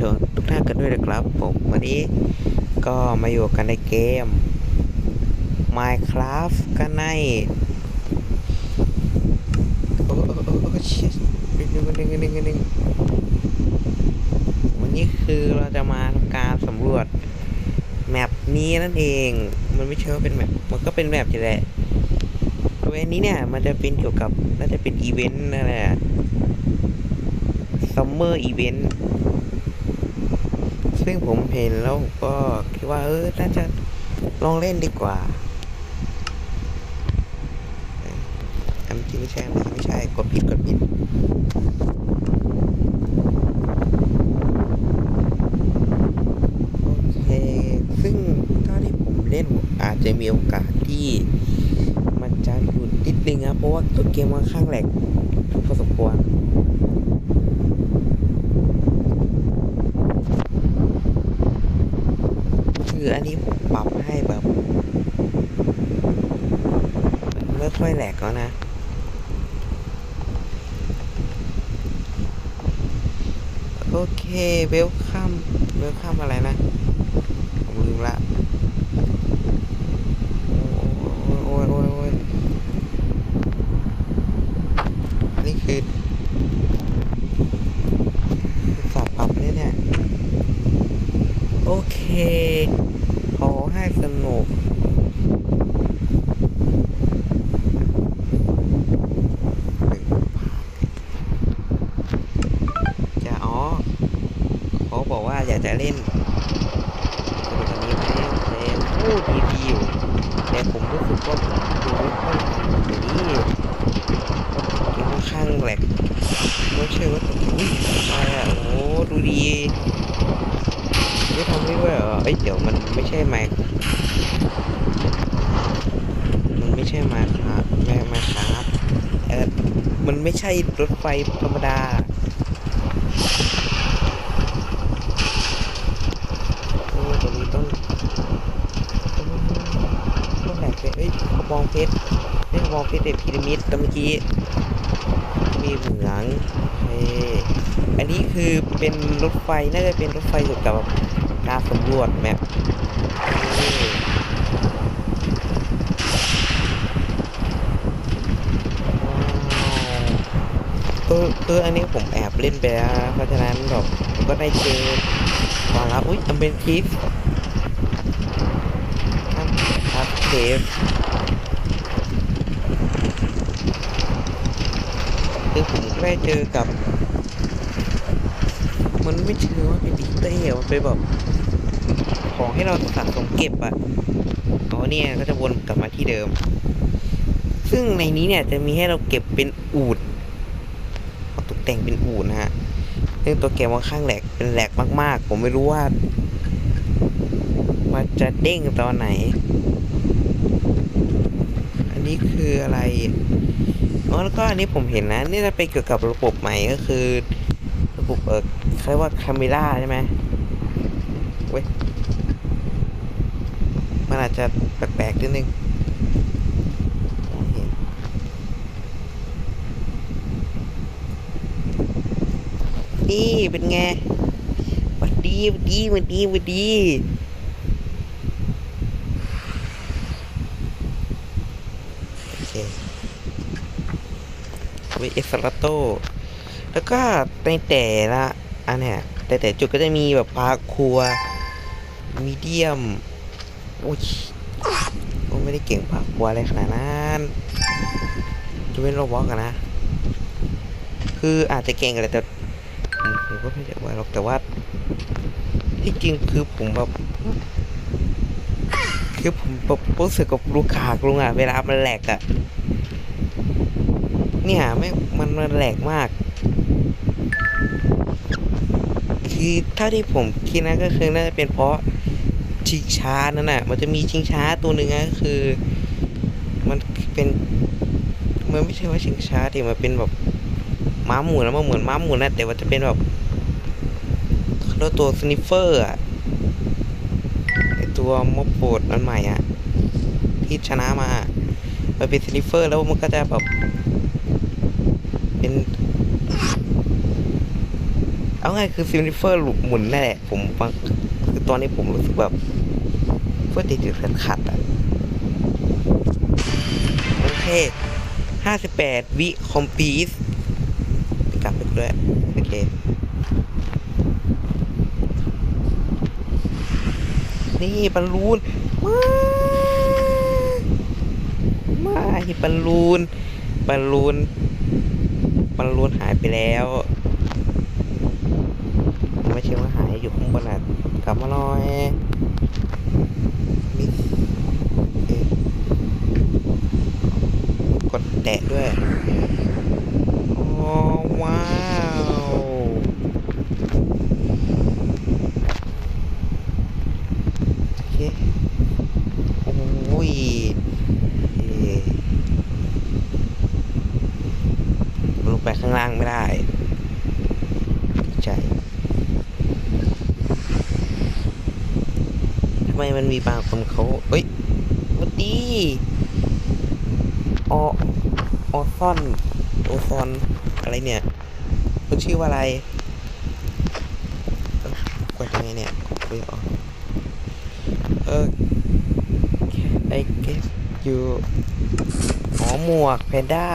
ชมทุกท่านกันด้วยนะครับ ผมวันนี้ก็มาอยู่กันในเกม Minecraft กันในโอ้โอ้โอ้โอ้ชิหนึ่งหนึ่งหนึ่งหนึ่งหนึ่งวันนี้คือเราจะมาทำการสำรวจแมปนี้นั่นเอง มันไม่เชื่อว่าเป็นแมปมันก็เป็นแมปอยู่แหละตัวนนี้เนี่ยมันจะเป็นเกี่ยวกับน่าจะเป็นอีเวนต์นั่นแหละซัมเมอร์อีเวนต์ ซึ่งผมเห็นแล้วก็คิดว่าเออน่าจะลองเล่นดีกว่าอันจริงไม่ใช่ไม่ใช่ไม่ใช่กดผิดกดผิดโอเคซึ่งเท่าที่ผมเล่นอาจจะมีโอกาสที่มันจะหลุดนิดนึงครับเพราะว่าตัวเกมค่อนข้างแหลกพอสมควร คืออันนี้ผมปรับให้แบบมันไม่ค่อยแหลกแล้วนะ โอเคเวลคัมเวลคัมอะไรนะ ผมลืมละ โอ้ยโอ้ยโอ้ยโอ้ยอันนี้คือสับปรับเนี่ยเนี่ย โอเค ขอให้สนุก จะอ๋อเขาบ อยากจะเล่นสนุกอันนี้ไหมแต่พูดดีอยู่แต่ผมรู้สึกว่าผมดูไม่ค่อยดีค่อนข้างแหลกไม่เชื่อว่าอุ้ยอะไรอะโอ้ดูดีไม่ทำได้ด้วยเหรอเอ้ยเดี๋ยวมันไม่ใช่ไมค์มันไม่ใช่ไมค์ครับแม่ไมค์ครับเออมันไม่ใช่รถไฟธรรมดา โอ้ตรงนี้ต้องต้องต้องแหลกเลยเอ้ยกระบองเพชร นี่เพชรเด็ดพีระมิดตะเมื่อกี้ มีเหมืองเฮ้อันนี้คือเป็นรถไฟ น่าจะเป็นรถไฟเกี่ยวกับการสำรวจแมพเออเอออันนี้ผมแอบเล่นไปแล้วเพราะฉะนั้นแบบผมก็ได้เจอความลับอุ้ยมันเป็นคลิปครับครับเทป คือผมก็ได้เจอกับ มันไม่เชื่อว่าเป็นดิจิตอลมันเป็นแบบของให้เราสะสมเก็บอะอ๋อเนี่ยก็จะวนกลับมาที่เดิม ซึ่งในนี้เนี่ยจะมีให้เราเก็บเป็นอูดตกแต่งเป็นอูดนะฮะซึ่งตัวเกมค่อนข้างแหลกเป็นแหลกมาก ๆ ผมไม่รู้ว่ามันจะเด้งตอนไหน อันนี้คืออะไร อ๋อแล้วก็อันนี้ผมเห็นนะ นี่จะเป็นเกี่ยวกับระบบใหม่ก็คือ ระบบเออเขาเรียกว่าคาเมล่าใช่ไหมเว้ยมันอาจจะแปลกๆนิดนึงนี่เป็นไงวัดดีวัดดีวัดดีวัดดีโอเค เวเอสลาโตแล้วก็ในแต่ละอันเนี้ยแต่แต่จุดก็จะมีแบบพาครัวมีเดียมโอ้ยโอ้ไม่ได้เก่งพาครัวอะไรขนาดนั้นจะเป็นโรบอทกันนะ คืออาจจะเก่งอะไรแต่ผมผมก็ไม่ได้ว่าหรอกแต่ว่าที่จริงคือผมแบบคือผมแบบรู้สึกกับลูกขากลุงอะเวลามันแหลกอะ เนี่ยไม่มันมันแหลกมาก คือเท่าที่ผมคิดนะก็คือน่าจะเป็นเพราะชิงช้านั่นน่ะ มันจะมีชิงช้าตัวหนึ่งนะก็คือ มันเป็นมันไม่ใช่ว่าชิงช้าที่มันเป็นแบบม้าหมุนแล้วมันเหมือนม้าหมุนนะแต่ว่าจะเป็นแบบแล้วตัวสนิฟเฟอร์อะตัวมอบโปดอันใหม่อะที่ชนะมามันเป็นสนิฟเฟอร์แล้วมันก็จะแบบ เป็น เอาไงคือซิมนิเฟอร์หมุนนั่นแหละ ผมฟังคือตอนนี้ผมรู้สึกแบบเพื่อติดติดขัดขัดๆอะโอเคห้าสิบแปดวิคอมพีสกลับไปด้วยโอเคนี่บอลลูนมามาบอลลูนบอลลูน มันลลูนหายไปแล้วไม่เชื่อว่าหายอยู่ข้างบนอะกลับมาลอยกดแตะด้วยอ๋อว้าวโอเคโอ้ยเอ๊ะลงไปข้างล่างไม่ได้ใจ ทำไมันมีบางคนเขาเอ้ยสวัสดีออออซอนโอซอนอะไรเนี่ยคุณชื่อว่าอะไรกดยังไงเนี่ยกดไม่ออกเออ I guess you อ๋อหมวกแพนด้า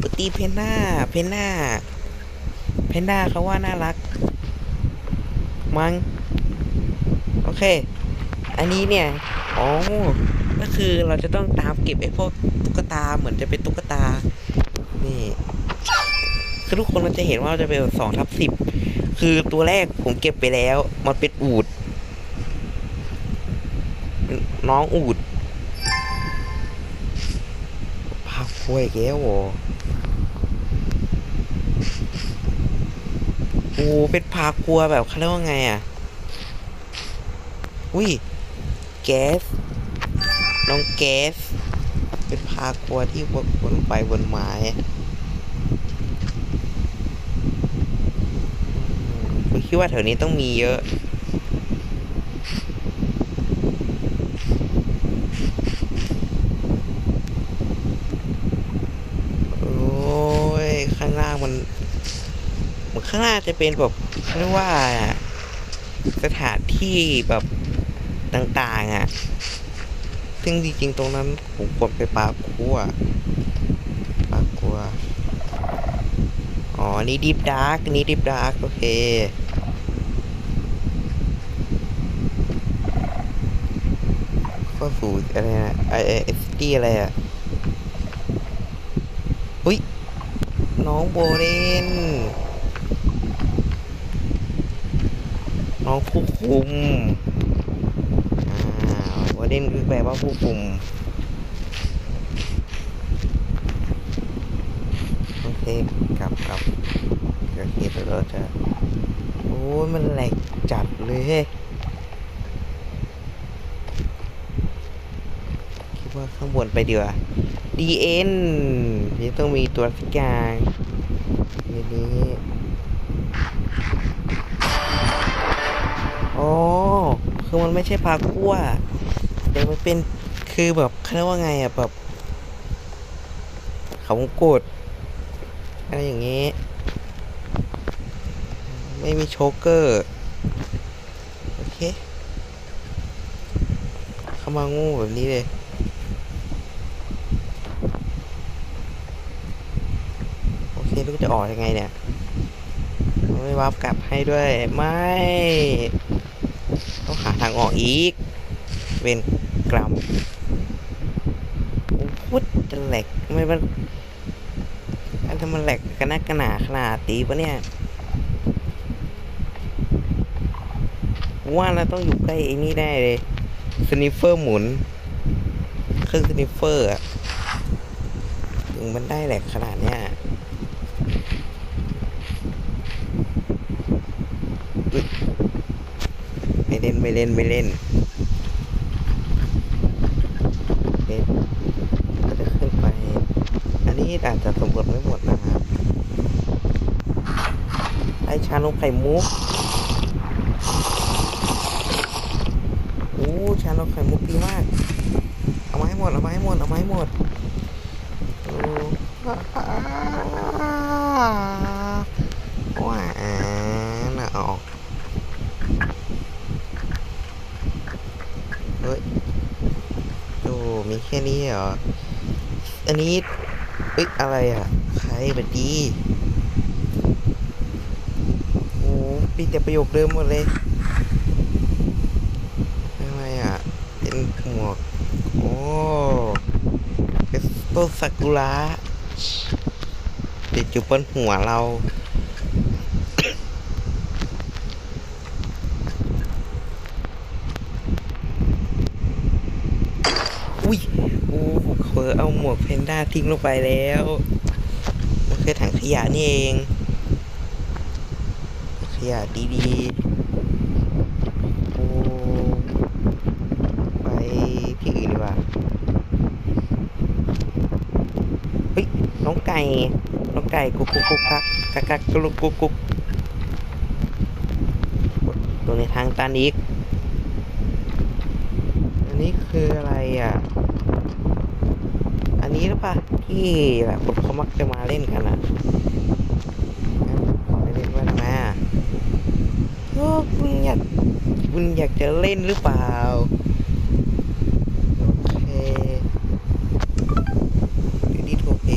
ปติเพนด้าเพนด้าเพนด้าเขาว่าน่ารัก มัง้งโอเค อันนี้เนี่ยอ๋อก็คือเราจะต้องตามเก็บไอ้พวกตุ๊กตาเหมือนจะเป็นตุ๊กตา นี่คือทุกคนมันจะเห็นว่าจะเป็นสองทับสิบคือตัวแรกผมเก็บไปแล้ว มันเป็นอูด น้องอูดพาคุยแก้วเหรอ โอ้เป็นพาครัวแบบเขาเรียกว่าไงอะ อุ้ย แก๊ส น้องแก๊ส เป็นพาครัวที่วนไปวนมาผมคิดว่าแถวนี้ต้องมีเยอะ โอ้ย ข้างล่างมันเหมือน ข้างล่าจะเป็นแบบเรียกว่าสถานที่แบบต่างๆอะ ซึ่งจริงๆตรงนั้นผมควรไปปลาคัวปลาคัว อ๋อ นี่ดิฟดาร์กนี่ดิฟดาร์กโอเค ก็สู่อะไรนะไอไอเอสตี้อะไรอะ อุ้ยน้องโบเรน น้องผู้คุมอ่าวอร์เดนคือแปลว่าผู้คุมโอเคกลับกลับโอเคเดี๋ยวเราจะโอ้ยมันแหลกจัดเลยเฮ้คิดว่าข้างบนไปดีกว่า DN นี่ต้องมีตัวสักอย่างในนี้ มันไม่ใช่พาคั่วแต่มันเป็นคือแบบเขาเรียกว่าไงอะแบบเขางกดอะไรอย่างงี้ ไม่มีโชกเกอร์ โอเคเข้ามางูแบบนี้เลยโอเคลูกจะออกยังไงเนี่ย ไม่วับกลับให้ด้วย ไม่ ทางออกอีก เวนกรัมโอ้โหจะแหลกทำไมมันอันทำมันแหลกกันนักกันหนาขนาดตีปะเนี่ยว่าเราต้องอยู่ใกล้ไอ้นี่ได้เลยสนิฟเฟอร์หมุนเครื่องสนิฟเฟอร์อะถึงมันได้แหลกขนาดเนี้ย ไม่เล่นไม่เล่นไม่เล่นโอเคก็จะขึ้นไป อันนี้อาจจะสำรวจไม่หมดนะครับไอชานมไข่มุกโอ้ชานมไข่มุกดีมาก เอาไม้หมด เอาไม้หมด เอาไม้หมดโอ้ ว้าน่ะออกเฮ้ยโอ้ มีแค่นี้เหรอ อันนี้เอ้ยอะไรอะ ใครบัดดีโอ้ปีแต่ประโยคเดิมหมดเลยอะไรอะ เป็นหมวก โอ้เป็นต้นซากุระติดอยู่บนหัวเรา อุ้ยโอ้ผมเคยเอาหมวกเพนด้าทิ้งลงไปแล้วมันคือถังขยะนี่เอง ขยะดีๆโอ้ไปที่อื่นดีกว่าเฮ้ยน้องไก่น้องไก่กุ๊กกุ๊กกุ๊กกักกักกักกุ๊กกุ๊กกุ๊กตัวในทางตันอีก อันนี้คืออะไรอะ อันนี้หรือเปล่าที่แบบคนเขามักจะมาเล่นกันอะขอไปเล่นว่าทำไมอะโอ้คุณอยากคุณอยากจะเล่นหรือเปล่าโอเคดูดีโทเพ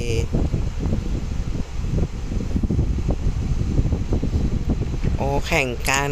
โอแข่งกัน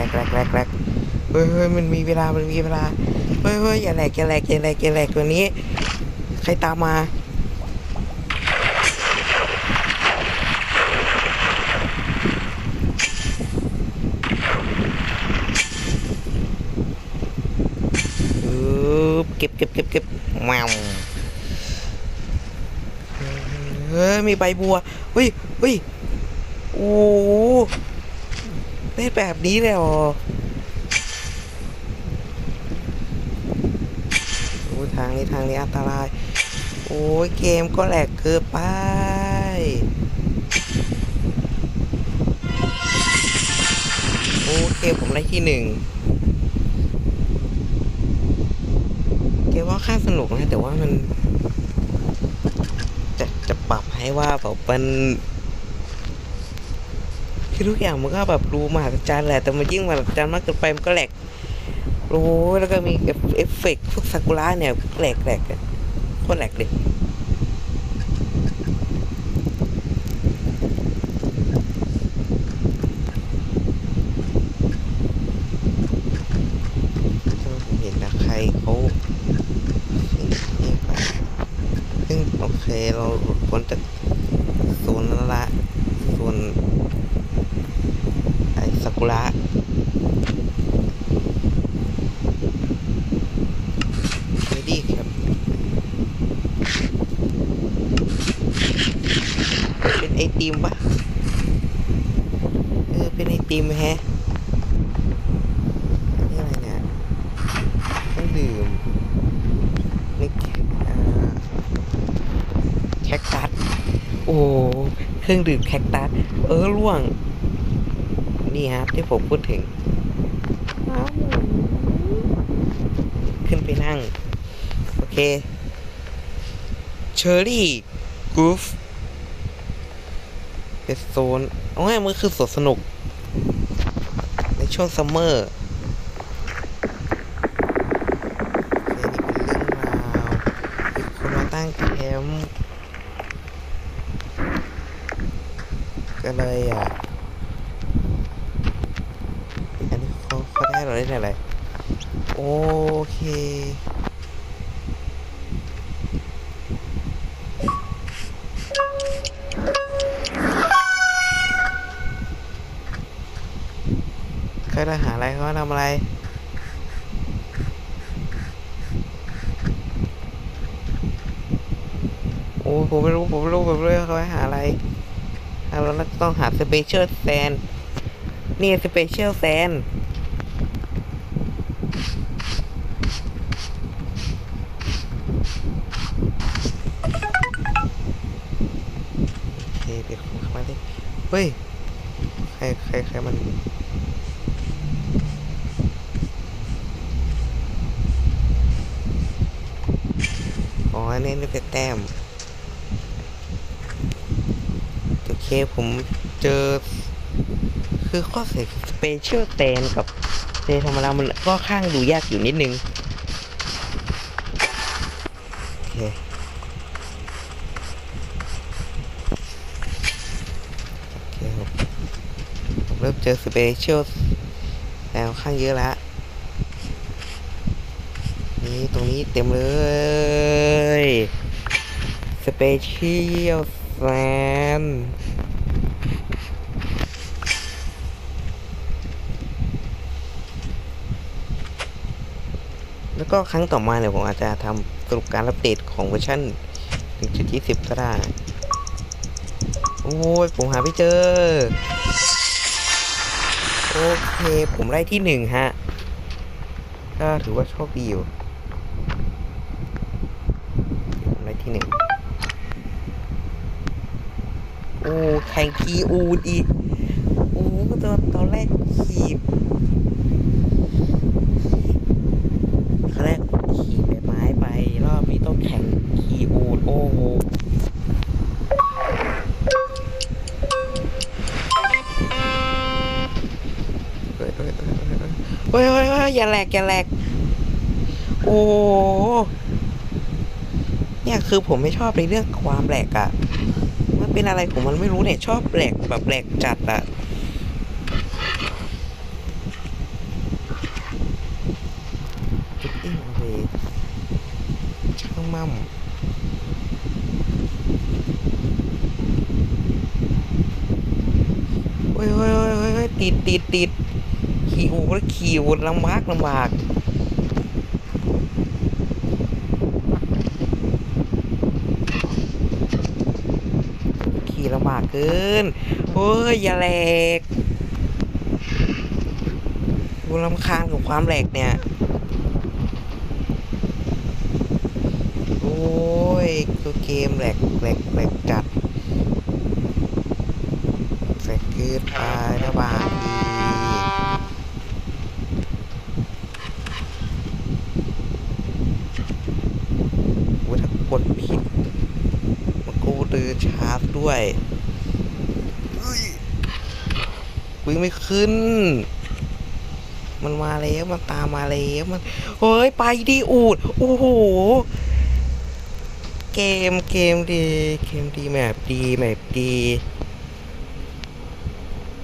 แหลกแหลกแหลกแหลกเฮ้ยเฮ้ยมันมีเวลา มันมีเวลา เฮ้ยเฮ้ยอย่าแหลกอย่าแหลกอย่าแหลกอย่าแหลกตัวนี้ ใครตามมาอึ๊บเก็บเก็บเก็บเก็บแมวเฮ้ยมีใบบัวเฮ้ยเฮ้ยโอ้ ได้แบบนี้เลยหรอโอ้ยทางนี้ทางนี้อันตราย โอ้ยเกมก็แหลกเกินไปโอเคผมได้ที่หนึ่งเกมว่าค่าสนุกนะแต่ว่ามัน จะจะปรับให้ว่าแบบมัน คือทุกอย่างมันก็แบบดูมหัศจรรย์แหละ แต่มันยิ่งมหัศจรรย์มากเกินไปมันก็แหลกโอ้แล้วก็มีเอฟเอฟเฟกต์พวกซากุระเนี่ยแหลกแหลกโคตรแหลกเลยผมเห็นนะใครเขานี่ไปซึ่งโอเคเราหลุดพ้นจากโซนนั้นละโซนไอ้ซากุระไม่ดีครับ เป็นไอ ติมปะเออ เป็นไอติมแฮะนี่อะไรเนี่ยต้องดื่มนี่แคคตัส โอ้โหเครื่องดื่มแคคตัส เออล่วง นี่ฮะที่ผมพูดถึง ขึ้นไปนั่ง โอเคเชอร์รี่กูฟ เป็นโซนเอาง่ายมันคือสวนสนุก ในช่วงซัมเมอร์โอเคนี่เป็นเรื่องราวมีคนมาตั้งแคมป์ก็เลยอะ อันนี้เขาเขาได้เราได้อะไร โอเค ใครทหาอะไรเขาทำอะไรโอ้ผมไม่รู้ผมไม่รู้ผมไม่รู้เขาให้หาอะไรเราต้องหาสเปเชียลแซนนี่สเปเชียลแซนโอเคเดี๋ยวเข้ามาดิเฮ้ยใครใครใครมัน อันนี้นี่เป็นแต้มโอเคผมเจอ คือข้อเสียสเปเชียลแตนกับเตนธรรมดามันก็ข้างดูยากอยู่นิดนึงโอเคโอเคผมเริ่มเจอสเปเชียลแตนข้างเยอะแล้ว ตรงนี้เต็มเลย สเปเชียลแซนแล้วก็ครั้งต่อมาเนี่ยผมอาจจะทำสรุปการอัปเดตของเวอร์ชัน1.20 ก็ได้ โอ้ย ผมหาไม่เจอ โอเค ผมได้ที่หนึ่งฮะ ก็ถือว่าโชคดีอยู่ หนึ่งโอ้แข่งพีอูดีโอ้ตอนตอนแรกขีบครั้แรกขีบไปไม้ไป รอบนี้ต้องแข่งพีอูดโอ้โหเฮ้ยเฮ้ยเฮ้ยอย่าแหลกอย่าแหลกโอ้ เนี่ยคือผมไม่ชอบในเรื่องความแหลกอะมันเป็นอะไรของมันไม่รู้เนี่ยชอบแหลกแบบแหลกจัดอะจุดอิ่งเลยช่างมั่มเฮ้ยเฮ้ยเฮ้ยเฮ้ยติดติดติดขี่อูแล้วขี่อูลำบากลำบาก ขี่ลำบากเกินเฮ้ย อย่าแหลกกูรำคาญกับความแหลกเนี่ย โอ้ยตัวเกมแหลกแหลกแหลกจัดแหลกเกินไประบาดดีโอ้ยถ้ากดผิดมันกูเดินช้าซะด้วยเอ้ย วิ่งไม่ขึ้น มันมาแล้วมันตามมาแล้วมันเฮ้ยไปดิอูดโอ้โหเกมเกมดีเกมดีแมปดีแมปดี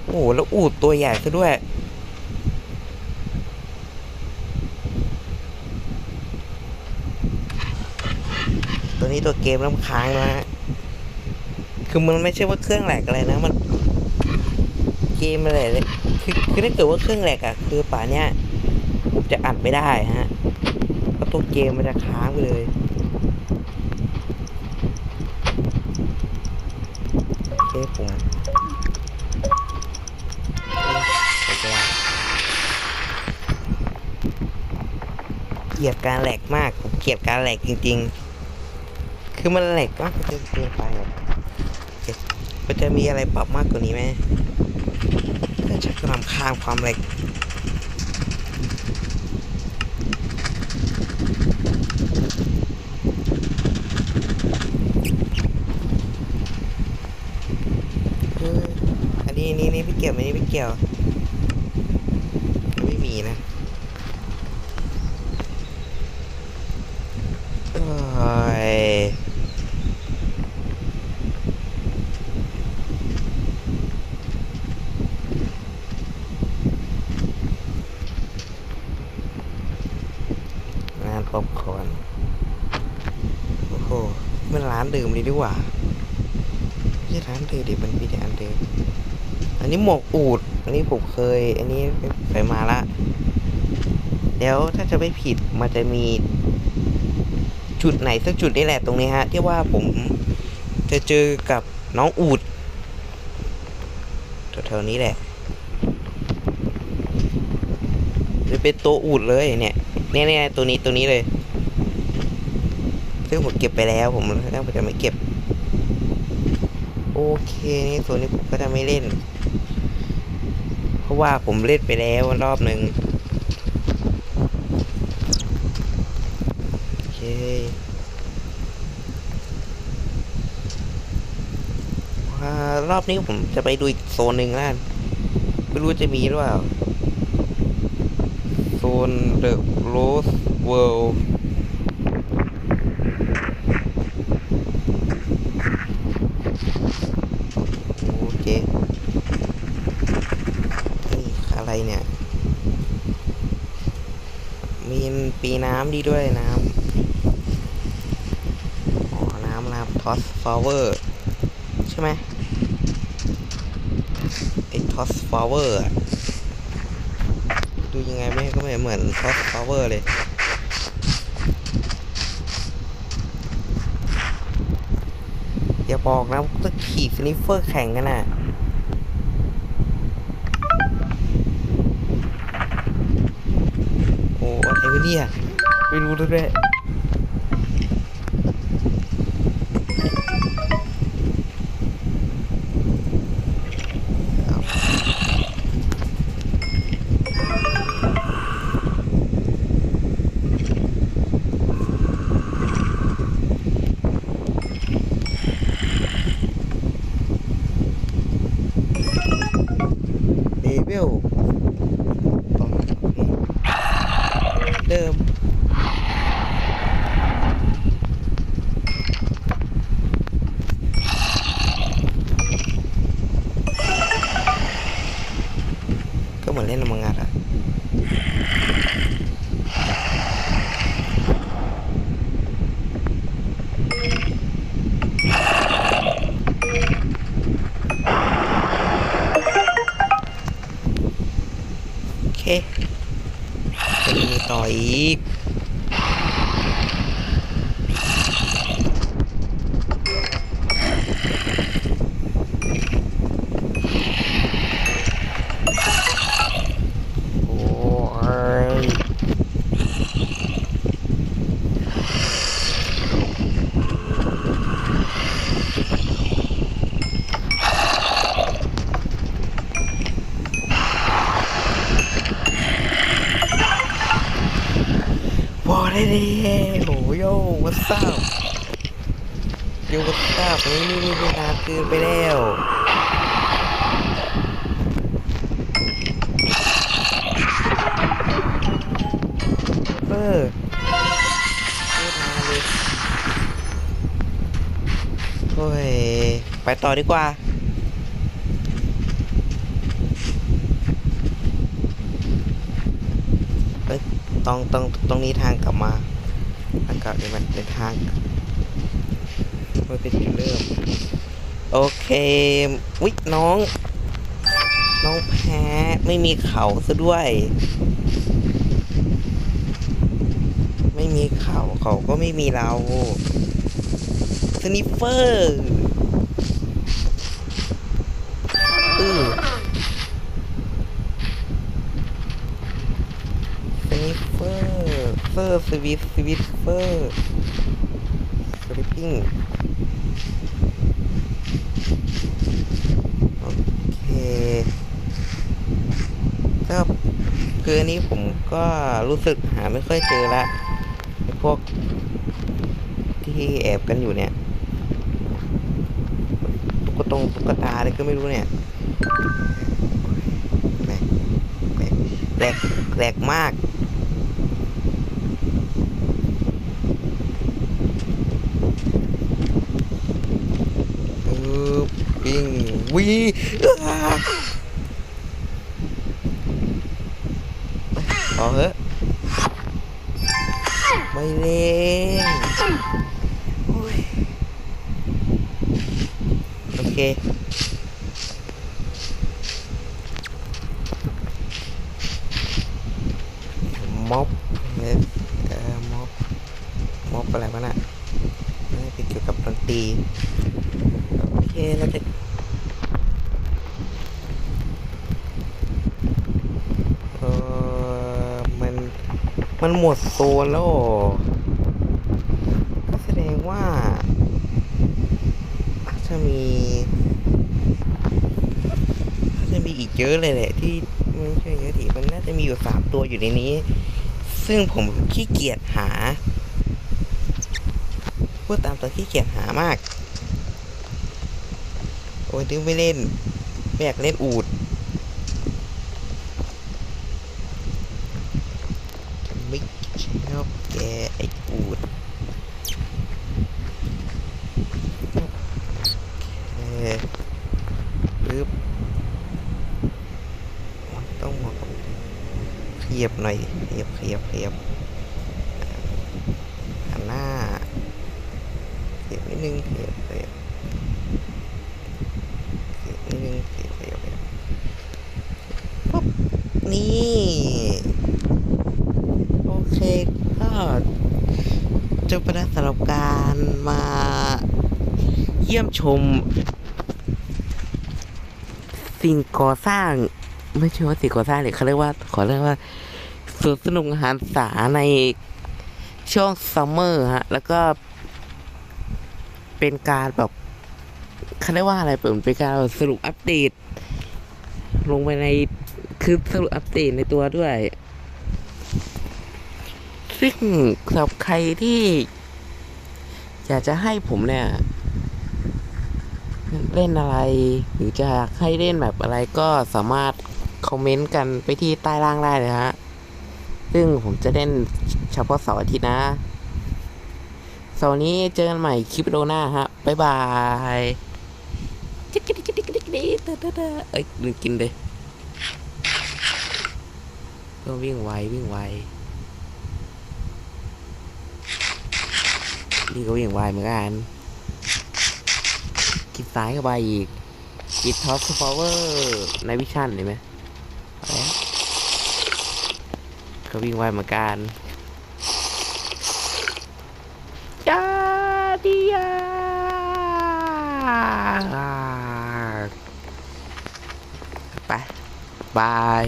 โอ้โหแล้วอูดตัวใหญ่ซะด้วยตัวนี้ตัวเกมน้ำค้างนะฮะคือมันไม่ใช่ว่าเครื่องแหลกอะไรนะ มัน เกมอะไรเลยคือคือถ้าเกิดว่าเครื่องแหลกอะคือป่าเนี้ยผมจะอัดไม่ได้ฮะเพราะตัวเกมมันจะค้างไปเลยเคผมเอ้ยผมเกลียดการแหลกมากผมเกลียดการแหลกจริง ๆ คือมันแหลกมากจนเกินไปเอ๊ะมันจะมีอะไรปรับมากกว่านี้ไหม เพื่อจะนำข้างความเร็วอันนี้นี่นี่พี่เกี่ยวอันนี้พี่เกี่ยว ช่ร้านเดิมดิมันมีแต่อันเดิมอันนี้หมวกอูด อันนี้ผมเคย อันนี้ไปมาละเดี๋ยวถ้าจะไม่ผิดมันจะมีจุดไหนสักจุดนี่แหละตรงนี้ฮะ ที่ว่าผมจะเจอกับน้องอูดแถวๆนี้แหละหรือเป็นตัวอูดเลยเนี่ยเนี่ยตัวนี้ตัวนี้เลย ซึ่งผมเก็บไปแล้วผมแล้วผมจะไม่เก็บ เคนี่ตัวนี้ผมก็จะไม่เล่น เพราะว่าผมเล่นไปแล้วรอบหนึ่งโอเครอบนี้ผมจะไปดูอีกโซนหนึ่งแล้วไม่รู้จะมีหรือเปล่าโซน The Rose World โอเค นี่อะไรเนี่ย มีปีน้ำดีด้วยน้ำอ๋อ น้ำน้ำทอสฟลาเวอร์ ใช่ไหมไอทอสฟลาเวอร์ดูยังไงไม่ก็ไม่เหมือนซอสพาวเวอร์เลยอย่าบอกนะว่าจะขี่สนิฟเฟอร์แข่งกันน่ะ ไม่รู้ด้วย เลเวลต่อเดิม ก็เหมือนเล่นมังงะอะโอเค จะมีต่ออีก โอ้ยบอได้ดิโหโย่วัสซับโยวัสซับนี่นี่นี่เป็นนานเกินไปแล้ว เออพูดมาเลยโอ้ย ไปต่อดีกว่าเอ้ยตรงตรงตรงนี้ทางกลับมาทางกลับนี่มันเป็นทางมันเป็นจุดเริ่ม โอเควิน้อง น้องแพ้ไม่มีเขาซะด้วย ไม่มีเขาเขาก็ไม่มีเราสนิเฟอร์อือสนิฟเฟอ ร์เฟอร์สวิฟสวิฟเฟอร์สวิปปิ้งโอเคก็คืออันนี้ผมก็รู้สึกหาไม่ค่อยเจอละพวกที่แอบกันอยู่เนี่ยตุ๊กตงตุ๊กตาอะไรก็ไม่รู้เนี่ยแหลกแหลกมาก เออ ปิ้งวีอ้าพอเหอะโอ้ ไม่เล่นโอ้ยโอเค ม็อบเนี่ยเอ่อม็อบม็อบอะไรวะน่ะน่าจะเกี่ยวกับดนตรีโอเคเราจะเออมัน มันหมดโซนแล้วก็แสดงว่าจะมีจะมีอีกเยอะเลยแหละที่ไม่ใช่เยอะดิมันน่าจะมีอยู่สามตัวอยู่ในนี้ ซึ่งผมขี้เกียจหาพูดตามตัวขี้เกียจหามาก โอ้ยดื้อไม่เล่นไม่อยากเล่นอูด ไม่ชอบแกไอ้อูดโอเคปึ๊บมันต้องมาขยับหน่อย ขยับขยับขยับหันหน้าขยับนิดนึงขยับขยับขยับนิดนึงขยับขยับขยับปุ๊บนี่โอเคก็จบไปแล้วสำหรับการมาเยี่ยมชม สิ่งก่อสร้าง ไม่ใช่ว่าสิ่งก่อสร้างเลยเขาเรียกว่าขอเรียกว่า สวนสนุกอาหารสาในช่วงซัมเมอร์ฮะ แล้วก็เป็นการแบบเขาเรียกว่าอะไรเปิดเป็นการสรุปอัปเดต ลงไปในคือสรุปอัปเดตในตัวด้วย ซึ่งสำหรับใครที่อยากจะให้ผมเนี่ย เล่นอะไร หรือจะให้เล่นแบบอะไรก็สามารถคอมเมนต์กันไปที่ใต้ล่างได้เลยฮะ ซึ่งผมจะเล่นเฉพาะเสาร์อาทิตย์นะเสาร์นี้เจอกันใหม่คลิปวิดีโอหน้าฮะ บ๊ายบายจิ๊กจิ๊กจิ๊กจิ๊กจิ๊กจิ๊กเอ้ยลืมกินเลยก็วิ่งไววิ่งไวนี่ก็วิ่งไวเหมือนกันกินซ้ายเข้าไปอีกกินท็อปพาวเวอร์ในวิชั่นเห็นไหมเอาแล้ว ก็วิ่งไวเหมือนกันจ้าดียาไปบาย